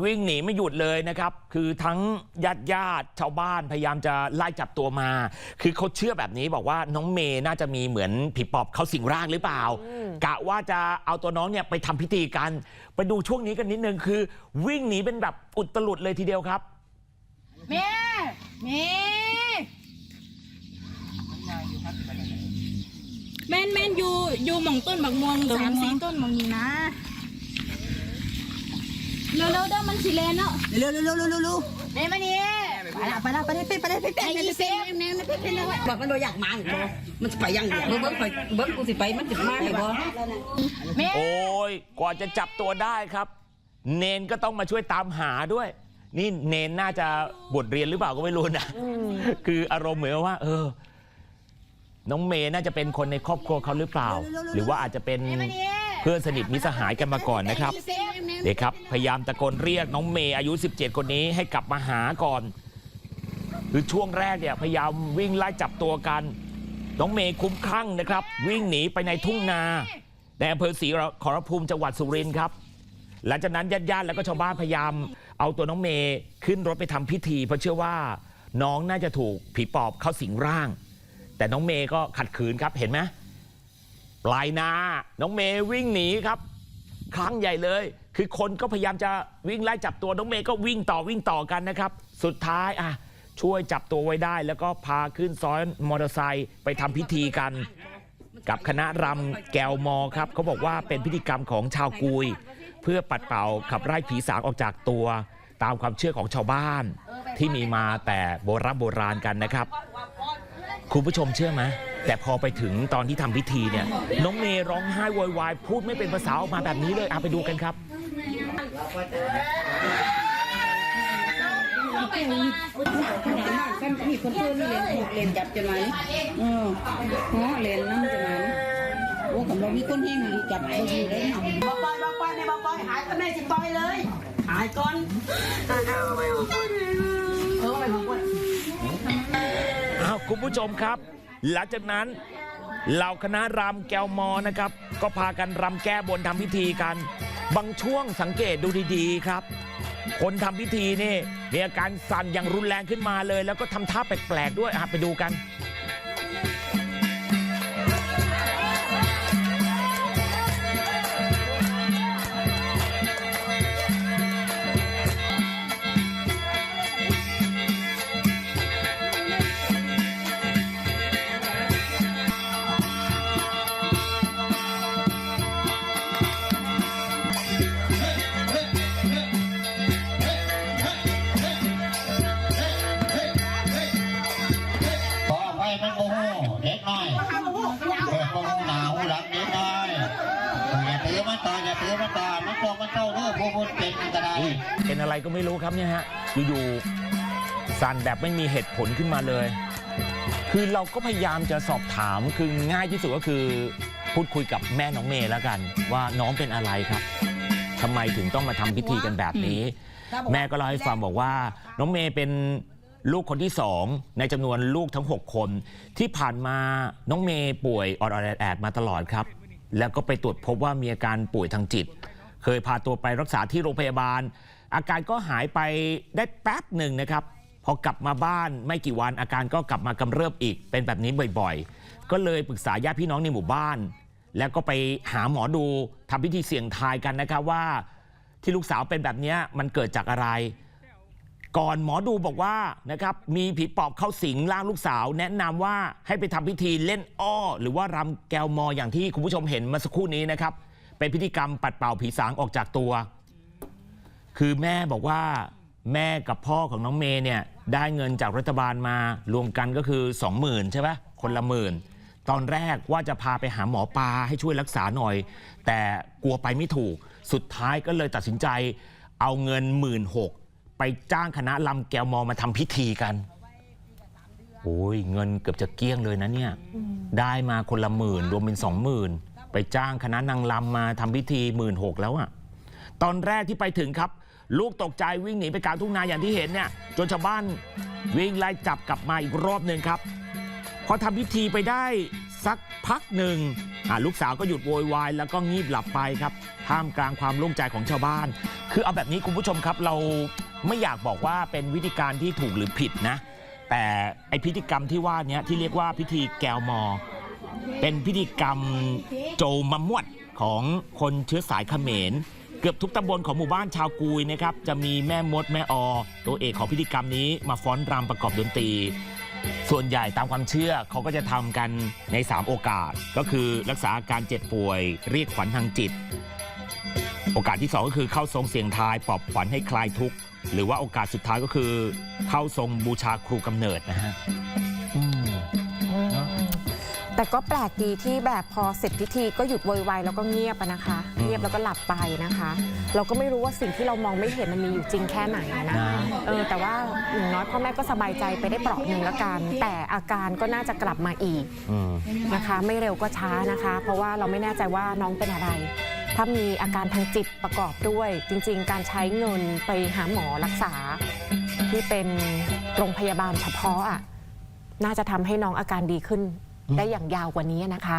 วิ่งหนีไม่หยุดเลยนะครับ คือทั้งญาติญาติๆชาวบ้านพยายามจะไล่จับตัวมา คือเขาเชื่อแบบนี้บอกว่าน้องเมย์น่าจะมีเหมือนผีปอบเขาสิงร่างหรือเปล่า กะว่าจะเอาตัวน้องเนี่ยไปทำพิธีกัน ไปดูช่วงนี้กันนิดนึงคือ วิ่งหนีเป็นแบบอุตลุดเลยทีเดียวครับแม่แม่แม่นแม่นอยู่อยู่หม่องต้นบักม่วงสามสี่ต้นหม่องนี้นะ เร็วๆเด้อมันสิเลนเนาะเร็วเร็วเร็วเร็วเร็วเร็วแม่มานี่ไปละไปละไปเลยไปเลยไปเลยไปไอ้เลยยี่เซฟแม่นะเป็นอะบอกมันบ่อยากมาอีกบ่มันจะไปยังไงเบิ้งเบิ้งไปเบิ้งกูสิไปมันจะมาให้บ่แม่โอ้ยกว่าจะจับตัวได้ครับ เนนก็ต้องมาช่วยตามหาด้วย นี่เนนน่าจะบทเรียนหรือเปล่าก็ไม่รู้นะคืออารมณ์เหมือนว่า เออ น้องเมย์น่าจะเป็นคนในครอบครัวเขาหรือเปล่า หรือว่าอาจจะเป็นเพื่อนสนิทมิสหายกันมาก่อนนะครับ เด็กครับพยายามตะโกนเรียกน้องเมย์อายุ 17 คนนี้ให้กลับมาหาก่อนคือช่วงแรกเนี่ยพยายามวิ่งไล่จับตัวกัน น้องเมย์คุ้มคลั่งนะครับ วิ่งหนีไปในทุ่งนาในอำเภอศรีขอรภูมิจังหวัดสุรินทร์ครับ หลังจากนั้นญาติๆแล้วก็ชาวบ้านพยายาม เอาตัวน้องเมย์ขึ้นรถไปทำพิธี เพราะเชื่อว่าน้องน่าจะถูกผีปอบเข้าสิงร่าง แต่น้องเมย์ก็ขัดขืนครับเห็นไหมปลายนา น้องเมย์วิ่งหนีครับ ครั้งใหญ่เลย คือคนก็พยายามจะวิ่งไล่จับตัวน้องเมย์ก็วิ่งต่อวิ่งต่อกันนะครับ สุดท้ายอะช่วยจับตัวไว้ได้ แล้วก็พาขึ้นซ้อนมอเตอร์ไซค์ไปทำพิธีกัน กับคณะรำแกวมอครับเขาบอกว่าเป็นพิธีกรรมของชาวกุย เพื่อปัดเป่าขับไล่ผีสางออกจากตัว ตามความเชื่อของชาวบ้าน ที่มีมาแต่โบราณโบราณกันนะครับ คุณผู้ชมเชื่อไหมแต่พอไปถึงตอนที่ทำพิธีเนี่ย น้องเมย์ร้องไห้โวยวายพูดไม่เป็นภาษาออกมาแบบนี้เลยเอาไปดูกันครับ กันมีคนเพื่อนเรียนเรียนจับจะไหมเออเนาะเรียนนั่งจะไหมโอ้กับเรามีคนแห้งจับเราอยู่เลยบอกปล่อยบอกปอยในบอกปอยหายก็แม่จะปล่อยเลย หายก่อนเออไปบอกปอยอ้าวคุณผู้ชมครับ หลังจากนั้นเหล่าคณะรำแกวมอนะครับ ก็พากันรำแก้บนทำพิธีกัน บางช่วงสังเกตดูดีๆครับ คนทำพิธีนี่มีอาการสั่นอย่างรุนแรงขึ้นมาเลย แล้วก็ทำท่าแปลกๆด้วยอะไปดูกัน น้อยเด็กโมโหหนาวหลังเด็กน้อยอย่าถือมันต่ออย่าถือมันต่อมันตรงมันโตเรื่อผู้พูดเป็นก็ได้อุ้ยเป็นอะไรก็ไม่รู้ครับเนี่ยฮะอยู่ๆสั่นแบบไม่มีเหตุผลขึ้นมาเลย คือเราก็พยายามจะสอบถามคือง่ายที่สุดก็คือพูดคุยกับแม่น้องเมย์แล้วกัน ว่าน้องเป็นอะไรครับทำไมถึงต้องมาทำพิธีกันแบบนี้ แม่ก็เล่าให้ฟังบอกว่า น้องเมย์เป็น ลูกคนที่สองในจำนวนลูกทั้ง 6 คน ที่ผ่านมาน้องเมย์ป่วยออดๆแอดๆมาตลอดครับ แล้วก็ไปตรวจพบว่ามีอาการป่วยทางจิต เคยพาตัวไปรักษาที่โรงพยาบาล อาการก็หายไปได้แป๊บหนึ่งนะครับ พอกลับมาบ้านไม่กี่วันอาการก็กลับมากำเริบอีก เป็นแบบนี้บ่อยๆ ก็เลยปรึกษาญาติพี่น้องในหมู่บ้าน แล้วก็ไปหาหมอดูทำพิธีเสี่ยงทายกันนะครับว่า ที่ลูกสาวเป็นแบบเนี้ยมันเกิดจากอะไร ก่อนหมอดูบอกว่านะครับมีผีปอบเข้าสิงร่างลูกสาว แนะนำว่าให้ไปทำพิธีเล่นอ้อ หรือว่ารำแกวมออย่างที่คุณผู้ชมเห็นเมื่อสักครู่นี้นะครับ เป็นพิธีกรรมปัดเป่าผีสางออกจากตัว คือแม่บอกว่าแม่กับพ่อของน้องเมย์เนี่ยได้เงินจากรัฐบาลมารวมกันก็คือ 20,000 ใช่ไหมคนละหมื่น ตอนแรกว่าจะพาไปหาหมอปลาให้ช่วยรักษาหน่อย แต่กลัวไปไม่ถูกสุดท้ายก็เลยตัดสินใจเอาเงินหมื่นหก ไปจ้างคณะลำแกวมอมาทำพิธีกัน โอ้ยเงินเกือบจะเกลี้ยงเลยนะเนี่ย ได้มาคนละหมื่นรวมเป็นสองหมื่นไปจ้างคณะนางลำมาทำพิธีหมื่นหกแล้วอะตอนแรกที่ไปถึงครับ ลูกตกใจวิ่งหนีไปกลางทุ่งนาอย่างที่เห็นเนี่ย จนชาวบ้านวิ่งไล่จับกลับมาอีกรอบหนึ่งครับ พอทำพิธีไปได้สักพักหนึ่งอะลูกสาวก็หยุดโวยวายแล้วก็งีบหลับไปครับท่ามกลางความโล่งใจของชาวบ้าน คือเอาแบบนี้คุณผู้ชมครับเรา ไม่อยากบอกว่าเป็นวิธีการที่ถูกหรือผิดนะ แต่ไอพิธีกรรมที่ว่าเนี้ยที่เรียกว่าพิธีแกวมอ เป็นพิธีกรรมโจมมวดของคนเชื้อสายเขมร เกือบทุกตำบลของหมู่บ้านชาวกุยนะครับจะมีแม่มดแม่ออ ตัวเอกของพิธีกรรมนี้มาฟ้อนรำประกอบดนตรี ส่วนใหญ่ตามความเชื่อเขาก็จะทำกันใน 3 โอกาส ก็คือรักษาอาการเจ็บป่วย เรียกขวัญทางจิต โอกาสที่ 2 ก็คือเข้าทรงเสียงทายปลอบขวัญให้คลายทุกข์ หรือว่าโอกาสสุดท้ายก็คือ เข้าทรงบูชาครูกำเนิดนะฮะอืมเนอะแต่ก็แปลกดีที่แบบพอเสร็จพิธีก็หยุดโวยวายแล้วก็เงียบอะนะคะอืมเงียบแล้วก็หลับไปนะคะ เราก็ไม่รู้ว่าสิ่งที่เรามองไม่เห็นมันมีอยู่จริงแค่ไหนอะนะนะเออแต่ว่าอย่างน้อยพ่อแม่ก็สบายใจไปได้เปราะหนึ่งแล้วกัน แต่อาการก็น่าจะกลับมาอีกอืมนะคะ ไม่เร็วก็ช้านะคะ เพราะว่าเราไม่แน่ใจว่าน้องเป็นอะไร ถ้ามีอาการทางจิตประกอบด้วย จริง ๆ การใช้เงินไปหาหมอรักษา ที่เป็นโรงพยาบาลเฉพาะอะน่าจะทำให้น้องอาการดีขึ้นได้อย่างยาวกว่านี้นะคะ